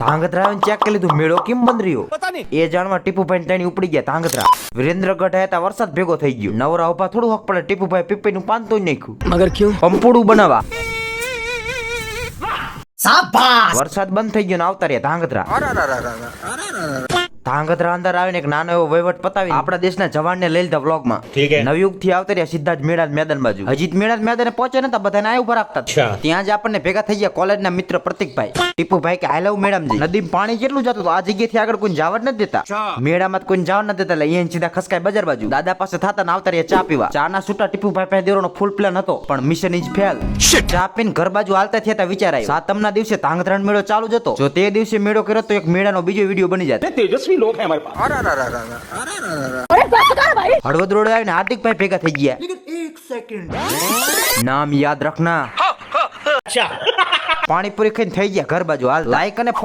Dhrangadhra check કરી લીધું. મેળો કેમ બંધ રહ્યો? એ જાણવા ટીપુભાઈ તેની ઉપડી ગયા. ધાંગધ્રા. વિરેન્દ્રગઢ હતા વરસાદ ભેગો થઈ ગયો. નવરા ઊભા થોડું હક પડે. ટીપુભાઈ પીપી નું પાન તોડી નાખ્યું. મગર ક્યું? પંપોડું બનાવવા વરસાદ બંધ થઈ ગયો ને આવતા રહ્યા ધાંગધ્રા. ધાંગધ્રા અંદર આવીને એક નાનો એવો વહીવટ પતાવી આપણા દેશના જવાનને લઈ લીધા વ્લોગમાં નવયુગથી આવતા રહ્યા સીધા જ મેળા મેદાન બાજુ. હજી જ મેળા મેદાને પહોંચે નતા બધાને આ ઊભા રાખતા ત્યાં જ આપણને ભેગા થઈ ગયા કોલેજના મિત્ર પ્રતિકભાઈ. ટીપુભાઈ કે આઈ લવ મેડમજી. નદી પાણી કેટલું જતું આ જગ્યાથી આગળ કોઈ જવા જ નથી દેતા. મેળામાં કોઈ જવા નથી દેતા એટલે અહીંયા સીધા ખસકાય બજાર બાજુ. દાદા પાસે થતા ને આવતા રહ્યા ચા પીવા. ચા ના છૂટા ટીપુભાઈ પાસે દેવાનો ફૂલ પ્લાન હતો પણ મિશન ઇઝ ફેલ ચા પીને ઘર બાજુ હાલતા થયા વિચારાય સાતમના દિવસે ધાંગધ્રાનો મેળો ચાલુ જતો જો તે દિવસે મેળો કર્યો તો એક મેળાનો બીજો વીડિયો બની જાય तेजस्वी लोग हैं हमारे पास હળવદ રોડ આવીને હાર્દિકભાઈ ભેગા થઈ ગયા નામ યાદ રાખના પાણીપુરી ખાઈને થઈ ગયા ઘર બાજુ હાલ લાઈક અને